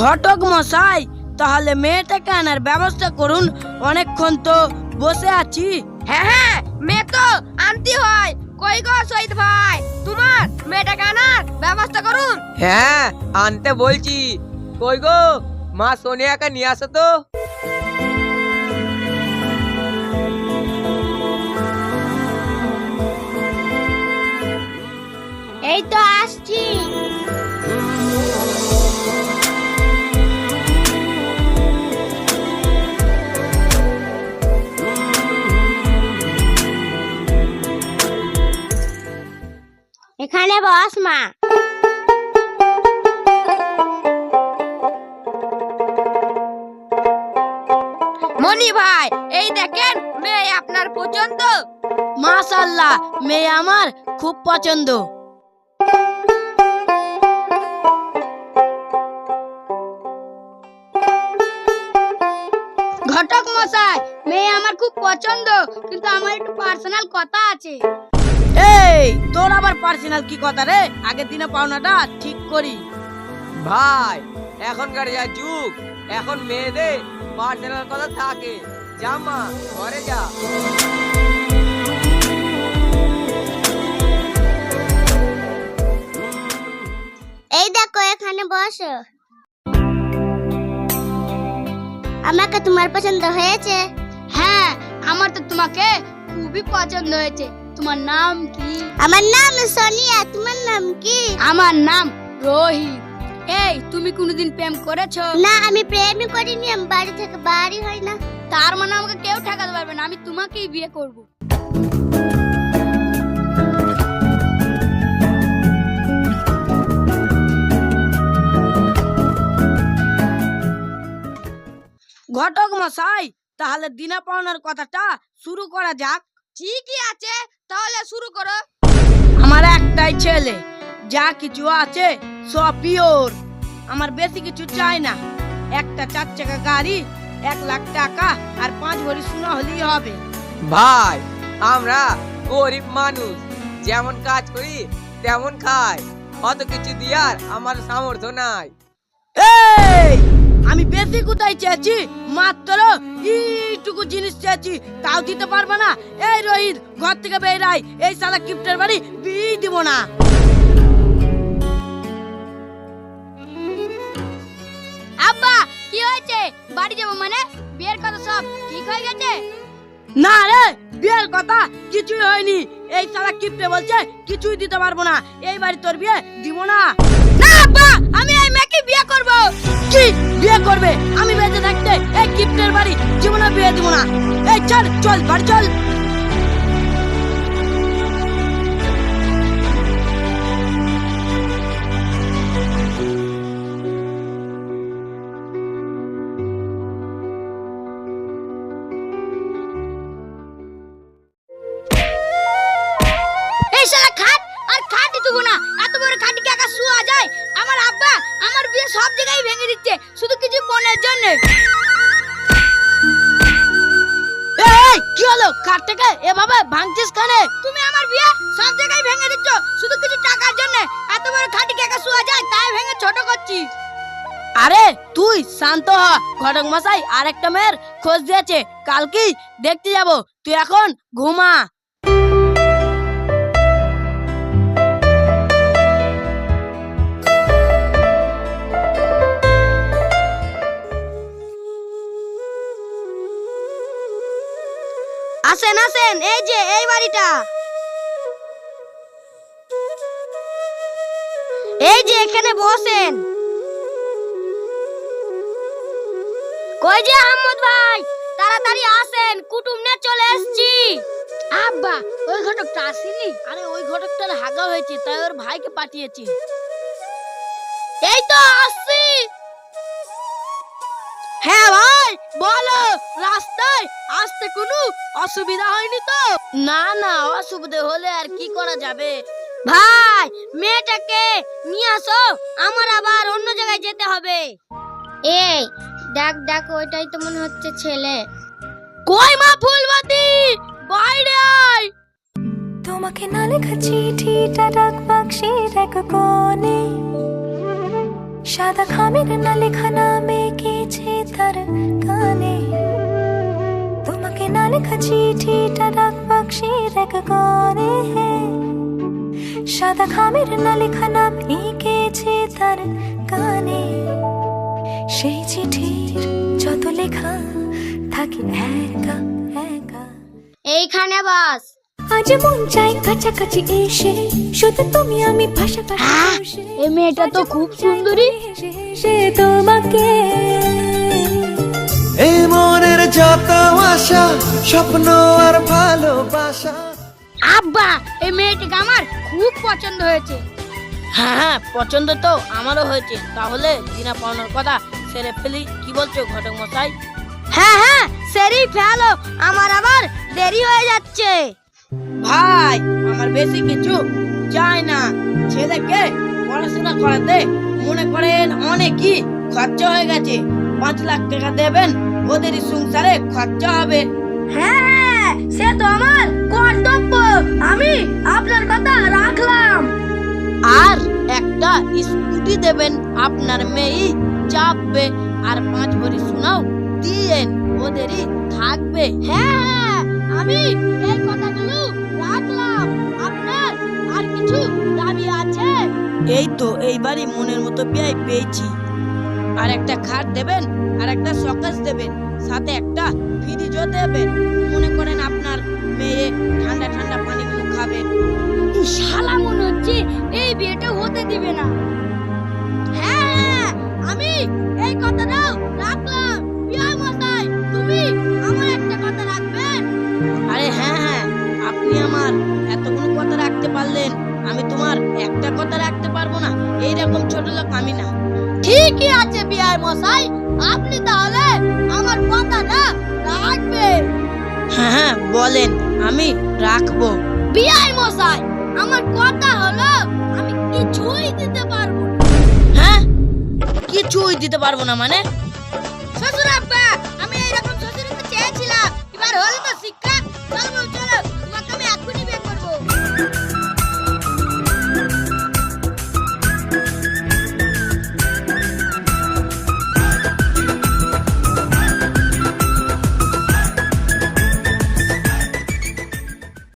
ঘটক মশাই তাহলে মেয়েটাকে আনার ব্যবস্থা করুন। অনেকক্ষণ তো বসে আছি। হ্যাঁ হ্যাঁ মেয়ে তো আনতে হয়। কই গো শহীদ ভাই? তোমার মেয়েটাকে আনার ব্যবস্থা করুন। হ্যাঁ আনতে বলছি। কই গো মা সোনিয়াকে নিয়ে আসো তো। এই তো আসছি। এখানে বস মা। মনি ভাই এই দেখেন মেয়ে আপনার পছন্দ? মাশাল্লাহ মেয়ে আমার খুব পছন্দ। ঘটক মশাই মেয়ে আমার খুব পছন্দ কিন্তু আমার একটু পার্সোনাল কথা আছে। এই তোর আবার পার্সোনাল কি কথা রে? আগের দিনে পাওনাটা ঠিক করি। ভাই এখনকার যা যুগ এখন মেয়েদের পার্সোনাল কথা থাকে। জামা ঘরে যা। এই দেখো এখানে বসো। আমাকে তোমার পছন্দ হয়েছে? হ্যাঁ আমার তো তোমাকে খুবই পছন্দ হয়েছে। তোমার নাম কি? আমার নাম সোনিয়া তোমার নাম কি? আমার নাম রোহিত। এই তুমি কোনোদিন প্রেম করেছ? না আমি প্রেমই করিনি আমি বাড়ি থেকে বাড়ি হয় না। তার মানে আমাকে কেউ ঠেকাতে পারবে না আমি তোমাকেই বিয়ে করব। ঘটক মশাই তাহলে দিনা পাওনার কথাটা শুরু করা যাক। ঠিকই আছে তাহলে শুরু করো। আমার একটাই ছেলে যা কিছু আছে সব পিওর। আমার বেশি কিছু চাই না। একটা চার চাকা গাড়ি এক লাখ টাকা আর পাঁচ ভরি সোনা হলেই হবে। ভাই আমরা গরিব মানুষ যেমন কাজ করি তেমন খাই। অত কিছু দিয়ার আমার সামর্থ্য নাই। এই! আমি বেশি কোথায় চেয়েছি? মাত্র এইটুকু জিনিস চেয়েছি তাও দিতে পারবে না। এই রোহিত ঘর থেকে বের বেরাই এই সালা কিপ্টের বাড়ি বিয়ে দিব না। আব্বা কি হয়েছে? বাড়ি যাব মানে? বিয়ের কথা সব ঠিক হয়ে গেছে? না রে বিয়ের কথা কিছুই হয়নি। এই সালা কিপ্টে বলছে কিছুই দিতে পারব না। এই বাড়ি তোর বিয়ে দিব না। না আব্বা আমি এই মেয়েকে বিয়ে করব। কি? বিয়ে করবে। আমি বেঁচে থাকতে এই কিপ্টের বাড়ি জীবনে বিয়ে দিব না। এই চল চল বাড়ি চল। খাট! আর খাটি দেবো না এত বড় খাটি কি একা শুয়া যায়? আমার আব্বা আমার বিয়ে সব জায়গায় ভেঙে দিচ্ছে শুধু কিছু পণের জন্য। এই কি হলো? কাঠটাকে এভাবে ভাঙছিস কানে? তুমি আমার বিয়ে সব জায়গায় ভেঙে দিচ্ছ শুধু কিছু টাকার জন্য। এত বড় খাটি কি একা শুয়া যায় তাই ভেঙে ছোট করছি। আরে তুই শান্ত হ। ঘটক মশাই আরেকটা মেয়ের খোঁজ দিয়েছে। কালকেই দেখতে যাব। তুই এখন ঘুমা। আসেন আসেন এই যে এই বাড়িটা। এই যে এখানে বসেন। কই যে আহমদ ভাই? তাড়াতাড়ি আসেন কুটুম নিয়ে চলে এসেছি। আব্বা ওই ঘটকটা আসেনি? আরে ওই ঘটকটার হাগা হয়েছে তাই ওর ভাইকে পাঠিয়েছি। এই তো আসছি। হ্যাঁ বলো রাস্তায় আসতে কোনো অসুবিধা হয়নি তো? না না অসুবিধা হলে আর কি করা যাবে? ভাই মেয়েটাকে নিয়ে আসো আমার আবার অন্য জায়গায় যেতে হবে। এই দেখ দেখ ওইটাই তো মনে হচ্ছে ছেলে। কই মা ফুলবাতি? বাইরে আয়। তোমাকে না লেখা চিঠিটা ডাক বাক্সে এক কোণে। সাদা খামের না লেখা নামে কেছে তার কানে তোমাকে না লেখা চিঠিটা ডাক বাক্সের এক করে সাদা খামের না লেখা নাম এঁকেছে তার কানে সেই চিঠির যত লেখা থাকে একা একা এইখানে বাস আজ মন চাই কাছাকাছি এসে শুধু তুমি আমি ভাষা এই মেয়েটা তো খুব সুন্দরী সে তোমাকে এই মনের যত আশা স্বপ্ন আর ভালোবাসা। আব্বা এই মেয়েটিকে আমার খুব পছন্দ হয়েছে। হ্যাঁ হ্যাঁ পছন্দ তো আমারও হয়েছে। তাহলে দিনা পাওনার কথা সেরে ফেলি। কি বলছো ঘটক মশাই? হ্যাঁ হ্যাঁ সেরি ফেলো। আমার আবার দেরি হয়ে যাচ্ছে। ভাই আমার বেশি কিছু চাই না। ছেলেকে পড়াশোনা করাতে মনে করেন অনেকই খরচা হয়ে গেছে। পাঁচ লাখ টাকা দেবেন ওদেরই সংসারে খরচা হবে। হ্যাঁ সে তো আমার কর্তব্য। আমি আপনার কথা রাখলাম। আর একটা স্কুটি দেবেন আপনার মেয়েই চাপবে আর পাঁচ ভরি শোনাও দিয়েন ওদেরই থাকবে। হ্যাঁ আমি এই কথাগুলো রাখলাম। আপনার আর কিছু দাবি আছে? এই তো এইবারই মনের মতো পেয়ে পেয়েছি। আর একটা খাট দেবেন, আর একটা সকাশ দেবেন, সাথে একটা ফ্রিজও দেবেন। মনে করেন আপনার মেয়ে ঠান্ডা ঠান্ডা পানিগুলো খাবে। শালা মনে হচ্ছে এই বিয়েটা হতে দিবে না। হ্যাঁ আমি এই কথাটাও রাখলাম। বিয়ে মশাই, তুমি আমার একটা কথা রাখবেন? আরে হ্যাঁ হ্যাঁ আপনি আমার এতগুলো কথা রাখতে পারলেন, আমি তোমার একটা কথা রাখতে পারব না। এইরকম ছোট লোক আমি না। ঠিকই আছে বিয়ার মশাই। আপনি তাহলে আমার কথাটা রাখবেন। হ্যাঁ হ্যাঁ বলেন আমি রাখব। বিয়াই মশাই আমার কথা হলো আমি কিছুই দিতে পারব না। হ্যাঁ? কিছুই দিতে পারব না মানে? শ্বশুর আব্বা আমি এইরকম শ্বশুর চেয়েছিলাম। এবার হলো তো শিক্ষা। চলো চলো।